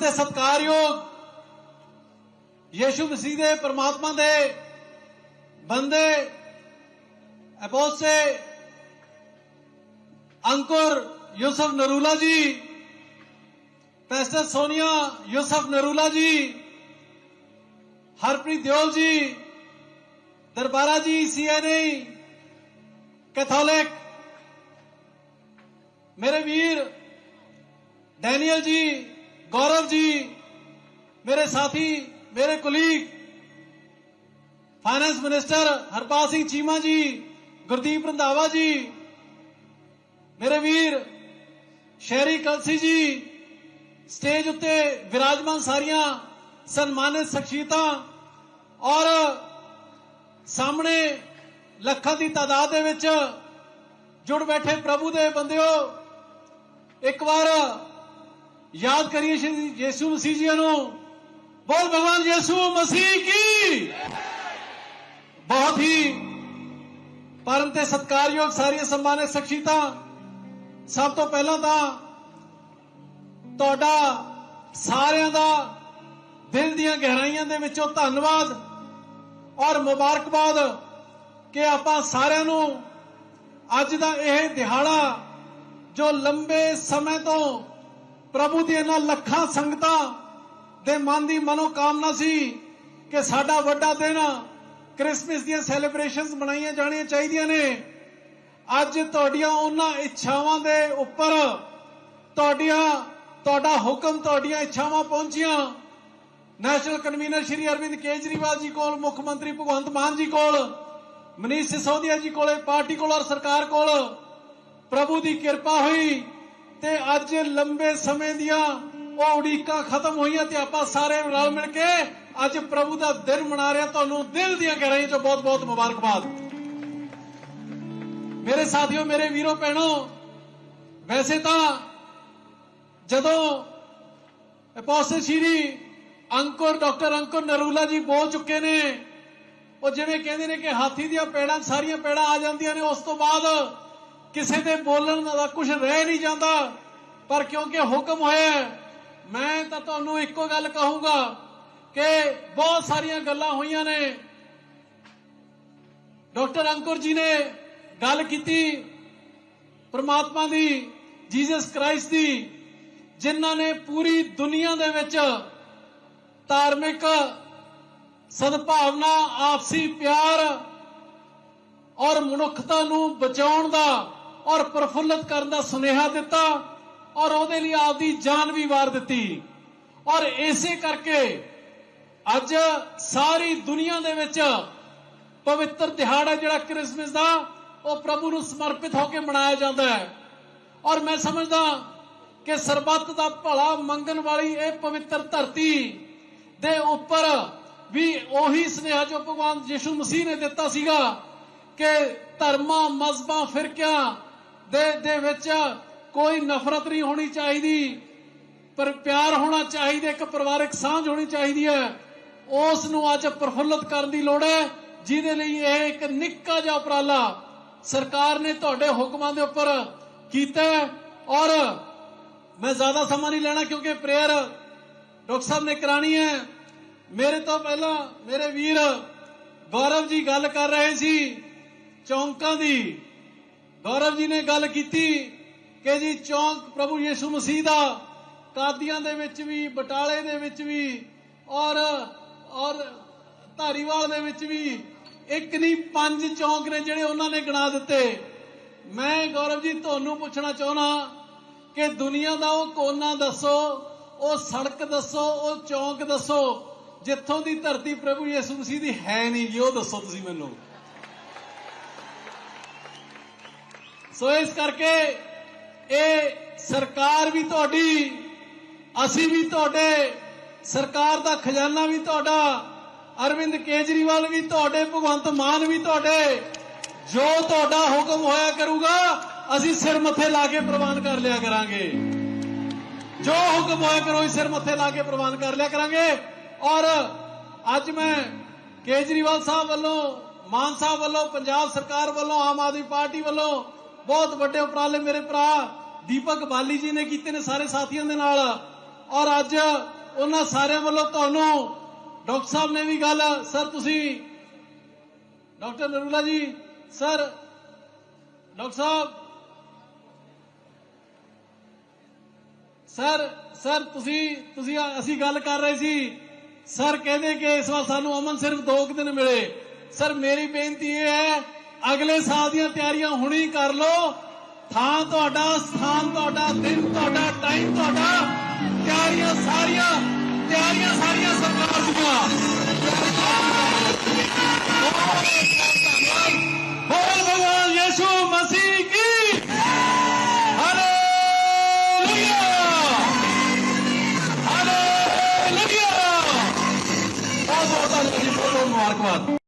ਤੇ ਸਤਿਕਾਰਯੋਗ ਯੀਸ਼ੂ ਮਸੀਹ ਦੇ ਪ੍ਰਮਾਤਮਾ ਦੇ ਬੰਦੇ ਅਪੋਸਟੇ ਅੰਕੁਰ ਯੂਸਫ ਨਰੂਲਾ ਜੀ ਪੈਸਟਰ ਸੋਨੀਆ ਯੂਸਫ ਨਰੂਲਾ ਜੀ, ਹਰਪ੍ਰੀਤ ਦਿਓਲ ਜੀ, ਦਰਬਾਰਾ ਜੀ, ਸੀਐਨਏ, ਕੈਥੋਲਿਕ, ਮੇਰੇ ਵੀਰ ਡੈਨੀਅਲ ਜੀ ਗੌਰਵ ਜੀ, ਮੇਰੇ ਸਾਥੀ, ਮੇਰੇ colleague finance minister Harpal Singh Cheema ji, Gurdeep Randhawa ਜੀ, ਮੇਰੇ ਵੀਰ ਸ਼ਹਿਰੀ ਕਲਸੀ ਜੀ ਸਟੇਜ ਉੱਤੇ ਵਿਰਾਜਮਾਨ ਸਾਰੀਆਂ ਸਨਮਾਨਿਤ ਸ਼ਖਸੀਅਤਾਂ ਔਰ ਸਾਹਮਣੇ ਲੱਖਾਂ ਦੀ ਤਾਦਾਦ ਦੇ ਵਿੱਚ ਜੁੜ ਬੈਠੇ ਪ੍ਰਭੂ ਦੇ ਬੰਦਿਓ, ਇੱਕ ਵਾਰ ਯਾਦ ਕਰੀਏ ਸ਼੍ਰੀ ਯੀਸ਼ੂ ਮਸੀਹ ਜੀ ਨੂੰ। ਬੋਲ ਭਗਵਾਨ ਯੀਸ਼ੂ ਮਸੀਹ ਕੀ? ਬਹੁਤ ਹੀ ਪਰਮ ਤੇ ਸਤਿਕਾਰਯੋਗ ਸਾਰੀਆਂ ਸਨਮਾਨਿਤ ਸ਼ਖਸੀਅਤਾਂ ਸਭ ਤੋਂ ਪਹਿਲਾਂ ਤਾਂ ਤੁਹਾਡਾ ਸਾਰਿਆਂ ਦਾ ਦਿਲ ਦੀਆਂ ਗਹਿਰਾਈਆਂ ਦੇ ਵਿੱਚੋਂ ਧੰਨਵਾਦ ਔਰ ਮੁਬਾਰਕਬਾਦ ਕਿ ਆਪਾਂ ਸਾਰਿਆਂ ਨੂੰ ਅੱਜ ਦਾ ਇਹ ਦਿਹਾੜਾ ਜੋ ਲੰਬੇ ਸਮੇਂ ਤੋਂ ਪ੍ਰਭੂ ਦੀਆਂ ਇਹਨਾਂ ਲੱਖਾਂ ਸੰਗਤਾਂ ਦੇ ਮਨ ਦੀ ਮਨੋਕਾਮਨਾ ਸੀ ਕਿ ਸਾਡਾ ਵੱਡਾ ਦਿਨ ਕ੍ਰਿਸਮਸ ਦੀਆਂ ਸੈਲੀਬ੍ਰੇਸ਼ਨਸ ਮਨਾਈਆਂ ਜਾਣੀਆਂ ਚਾਹੀਦੀਆਂ ਨੇ। ਅੱਜ ਤੁਹਾਡੀਆਂ ਉਹਨਾਂ ਇੱਛਾਵਾਂ ਦੇ ਉੱਪਰ ਤੁਹਾਡੀਆਂ, ਤੁਹਾਡਾ ਹੁਕਮ ਤੁਹਾਡੀਆਂ ਇੱਛਾਵਾਂ ਪਹੁੰਚੀਆਂ। ਨੈਸ਼ਨਲ ਕਨਵੀਨਰ ਸ਼੍ਰੀ ਅਰਵਿੰਦ ਕੇਜਰੀਵਾਲ ਜੀ ਕੋਲ, ਮੁੱਖ ਮੰਤਰੀ ਭਗਵੰਤ ਮਾਨ ਜੀ ਕੋਲ, ਮਨੀਸ਼ ਸਿਸੋਦੀਆ ਜੀ ਕੋਲੇ, ਪਾਰਟੀ ਕੋਲ ਔਰ ਸਰਕਾਰ ਕੋਲ ਪ੍ਰਭੂ ਦੀ ਕਿਰਪਾ ਹੋਈ। ਤੇ ਅੱਜ ਲੰਬੇ ਸਮੇਂ ਦੀਆਂ ਉਹ ਉਡੀਕਾਂ ਖਤਮ ਹੋਈਆਂ ਤੇ ਆਪਾਂ ਸਾਰੇ ਰਲ ਮਿਲ ਕੇ ਅੱਜ ਪ੍ਰਭੂ ਦਾ ਦਿਨ ਮਨਾ ਰਹੇ। ਤੁਹਾਨੂੰ ਦਿਲ ਦੀਆਂ ਗਹਿਰਾਈਆਂ ਚੋਂ ਬਹੁਤ-ਬਹੁਤ ਮੁਬਾਰਕਬਾਦ। ਮੇਰੇ ਸਾਥੀਓ, ਮੇਰੇ ਵੀਰੋ, ਭੈਣੋ, ਵੈਸੇ ਤਾਂ ਜਦੋਂ ਅਪੋਸਟਲ ਸ਼੍ਰੀ ਅੰਕੁਰ, ਡਾਕਟਰ ਅੰਕੁਰ ਨਰੂਲਾ ਜੀ ਬੋਲ ਚੁੱਕੇ ਨੇ, ਉਹ ਜਿਵੇਂ ਕਹਿੰਦੇ ਨੇ ਕਿ ਹਾਥੀ ਦੀਆਂ ਪੈੜਾਂ, ਸਾਰੀਆਂ ਪੈੜਾਂ ਆ ਜਾਂਦੀਆਂ ਨੇ, ਉਸ ਤੋਂ ਬਾਅਦ ਕਿਸੇ ਦੇ ਬੋਲਣ ਦਾ ਕੁਝ ਰਹਿ ਨਹੀਂ ਜਾਂਦਾ, ਪਰ ਕਿਉਂਕਿ ਹੁਕਮ ਹੋਇਆ ਮੈਂ ਤਾਂ ਤੁਹਾਨੂੰ ਇੱਕੋ ਗੱਲ ਕਹੂੰਗਾ ਕਿ ਬਹੁਤ ਸਾਰੀਆਂ ਗੱਲਾਂ ਹੋਈਆਂ ਨੇ। ਡਾਕਟਰ ਅੰਕੁਰ ਜੀ ਨੇ ਗੱਲ ਕੀਤੀ ਪ੍ਰਮਾਤਮਾ ਦੀ, ਜੀਸਸ ਕ੍ਰਾਈਸਟ ਦੀ, ਜਿਨ੍ਹਾਂ ਨੇ ਪੂਰੀ ਦੁਨੀਆ ਦੇ ਵਿੱਚ ਧਾਰਮਿਕ ਸਦਭਾਵਨਾ, ਆਪਸੀ ਪਿਆਰ ਔਰ ਮਨੁੱਖਤਾ ਨੂੰ ਬਚਾਉਣ ਦਾ ਔਰ ਪ੍ਰਫੁੱਲਤ ਕਰਨ ਦਾ ਸੁਨੇਹਾ ਦਿੱਤਾ ਔਰ ਉਹਦੇ ਲਈ ਆਪਦੀ ਜਾਨ ਵੀ ਵਾਰ ਦਿੱਤੀ। ਔਰ ਇਸੇ ਕਰਕੇ ਅੱਜ ਸਾਰੀ ਦੁਨੀਆ ਦੇ ਵਿੱਚ ਪਵਿੱਤਰ ਦਿਹਾੜਾ ਜਿਹੜਾ ਕ੍ਰਿਸਮਸ ਦਾ, ਉਹ ਪ੍ਰਭੂ ਨੂੰ ਸਮਰਪਿਤ ਹੋ ਕੇ ਮਨਾਇਆ ਜਾਂਦਾ ਹੈ। ਔਰ ਮੈਂ ਸਮਝਦਾ ਕਿ ਸਰਬੱਤ ਦਾ ਭਲਾ ਮੰਗਣ ਵਾਲੀ ਇਹ ਪਵਿੱਤਰ ਧਰਤੀ ਦੇ ਉੱਪਰ ਵੀ ਉਹੀ ਸੁਨੇਹਾ ਜੋ ਭਗਵਾਨ ਯਿਸੂ ਮਸੀਹ ਨੇ ਦਿੱਤਾ ਸੀਗਾ ਕਿ ਧਰਮਾਂ, ਮਜ਼ਬਾਂ, ਫਿਰਕਿਆਂ ਦੇ ਦੇ ਵਿੱਚ ਕੋਈ ਨਫ਼ਰਤ ਨਹੀਂ ਹੋਣੀ ਚਾਹੀਦੀ। ਪਰ ਪਿਆਰ ਹੋਣਾ ਚਾਹੀਦਾ, ਇੱਕ ਪਰਿਵਾਰਕ ਸਾਂਝ ਹੋਣੀ ਚਾਹੀਦੀ ਹੈ। ਉਸ ਨੂੰ ਅੱਜ ਪ੍ਰਫੁੱਲਤ ਕਰਨ ਦੀ ਲੋੜ ਹੈ, ਜਿਹਦੇ ਲਈ ਇਹ ਇੱਕ ਨਿੱਕਾ ਜਿਹਾ ਉਪਰਾਲਾ ਸਰਕਾਰ ਨੇ ਤੁਹਾਡੇ ਹੁਕਮਾਂ ਦੇ ਉੱਪਰ ਕੀਤਾ ਔਰ ਮੈਂ ਜ਼ਿਆਦਾ ਸਮਾਂ ਨਹੀਂ ਲੈਣਾ ਕਿਉਂਕਿ ਪ੍ਰੇਅਰ ਡਾਕਟਰ ਸਾਹਿਬ ਨੇ ਕਰਾਣੀ ਹੈ। ਮੇਰੇ ਤੋਂ ਪਹਿਲਾਂ ਮੇਰੇ ਵੀਰ ਗੌਰਵ ਜੀ ਗੱਲ ਕਰ ਰਹੇ ਸੀ ਚੌਂਕਾਂ ਦੀ। ਗੌਰਵ ਜੀ ਨੇ ਗੱਲ ਕੀਤੀ ਕਿ ਜੀ ਚੌਂਕ ਪ੍ਰਭੂ ਯੀਸ਼ੂ ਮਸੀਹ ਦਾ, ਕਾਦੀਆਂ ਦੇ ਵਿੱਚ ਵੀ, ਬਟਾਲੇ ਦੇ ਵਿੱਚ ਵੀ, ਔਰ ਔਰ ਧਾਰੀਵਾਲ ਦੇ ਵਿੱਚ ਵੀ, ਇੱਕ ਨਹੀਂ, ਪੰਜ ਚੌਂਕ ਨੇ ਜਿਹੜੇ ਉਹਨਾਂ ਨੇ ਗਿਣਾ ਦਿੱਤੇ। ਮੈਂ ਗੌਰਵ ਜੀ ਤੁਹਾਨੂੰ ਪੁੱਛਣਾ ਚਾਹੁੰਦਾ ਕਿ ਦੁਨੀਆ ਦਾ ਉਹ ਕੋਨਾ ਦੱਸੋ, ਉਹ ਸੜਕ ਦੱਸੋ, ਉਹ ਚੌਂਕ ਦੱਸੋ, ਜਿੱਥੋਂ ਦੀ ਧਰਤੀ ਪ੍ਰਭੂ ਯਿਸੂ ਮਸੀਹ ਦੀ ਹੈ ਨਹੀਂ ਜੀ, ਉਹ ਦੱਸੋ ਤੁਸੀਂ ਮੈਨੂੰ। ਸੋ ਇਸ ਕਰਕੇ ਇਹ ਸਰਕਾਰ ਵੀ ਤੁਹਾਡੀ, ਅਸੀਂ ਵੀ ਤੁਹਾਡੇ, ਸਰਕਾਰ ਦਾ ਖਜ਼ਾਨਾ ਵੀ ਤੁਹਾਡਾ, ਅਰਵਿੰਦ ਕੇਜਰੀਵਾਲ ਵੀ ਤੁਹਾਡੇ, ਭਗਵੰਤ ਮਾਨ ਵੀ ਤੁਹਾਡੇ, ਜੋ ਤੁਹਾਡਾ ਹੁਕਮ ਹੋਇਆ ਕਰੂਗਾ, ਅਸੀਂ ਸਿਰ ਮੱਥੇ ਲਾ ਕੇ ਪ੍ਰਵਾਨ ਕਰ ਲਿਆ ਕਰਾਂਗੇ। ਜੋ ਹੁਕਮ ਹੋਇਆ ਕਰੋ, ਅਸੀਂ ਸਿਰ ਮੱਥੇ ਲਾ ਕੇ ਪ੍ਰਵਾਨ ਕਰ ਲਿਆ ਕਰਾਂਗੇ। ਔਰ ਅੱਜ ਮੈਂ ਕੇਜਰੀਵਾਲ ਸਾਹਿਬ ਵੱਲੋਂ, ਮਾਨ ਸਾਹਿਬ ਵੱਲੋਂ, ਪੰਜਾਬ ਸਰਕਾਰ ਵੱਲੋਂ, ਆਮ ਆਦਮੀ ਪਾਰਟੀ ਵੱਲੋਂ ਬਹੁਤ ਵੱਡੇ ਉਪਰਾਲੇ ਮੇਰੇ ਭਰਾ। ਦੀਪਕ ਬਾਲੀ ਜੀ ਨੇ ਕੀਤੇ ਨੇ ਸਾਰੇ ਸਾਥੀਆਂ ਦੇ ਨਾਲ। ਔਰ ਅੱਜ ਉਹਨਾਂ ਸਾਰਿਆਂ ਵੱਲੋਂ ਤੁਹਾਨੂੰ ਡਾਕਟਰ ਸਾਹਿਬ ਨੇ ਵੀ ਗੱਲ, ਸਰ ਤੁਸੀਂ doctor Narula ji, sir doctor sahib, sir sir ਤੁਸੀਂ ਤੁਸੀਂ ਅਸੀਂ ਗੱਲ ਕਰ ਰਹੇ ਸੀ। ਸਰ ਕਹਿੰਦੇ ਕਿ ਇਸ ਵਾਰ ਸਾਨੂੰ ਅਮਨ ਸਿਰਫ 2 ਦਿਨ ਮਿਲੇ। ਸਰ ਮੇਰੀ ਬੇਨਤੀ ਇਹ ਹੈ ਅਗਲੇ ਸਾਲ ਦੀਆਂ ਤਿਆਰੀਆਂ ਹੁਣੀ ਕਰ ਲਓ। ਥਾਂ ਤੁਹਾਡਾ, ਸਥਾਨ ਤੁਹਾਡਾ, ਦਿਨ ਤੁਹਾਡਾ ਟਾਈਮ ਤੁਹਾਡਾ। ਤਿਆਰੀਆਂ ਸਾਰੀਆਂ ਤਿਆਰੀਆਂ ਸਾਰੀਆਂ ਸਰਕਾਰ ਦੀਆਂ। ਬੋਲ ਭਗਵਾਨ ਯਿਸੂ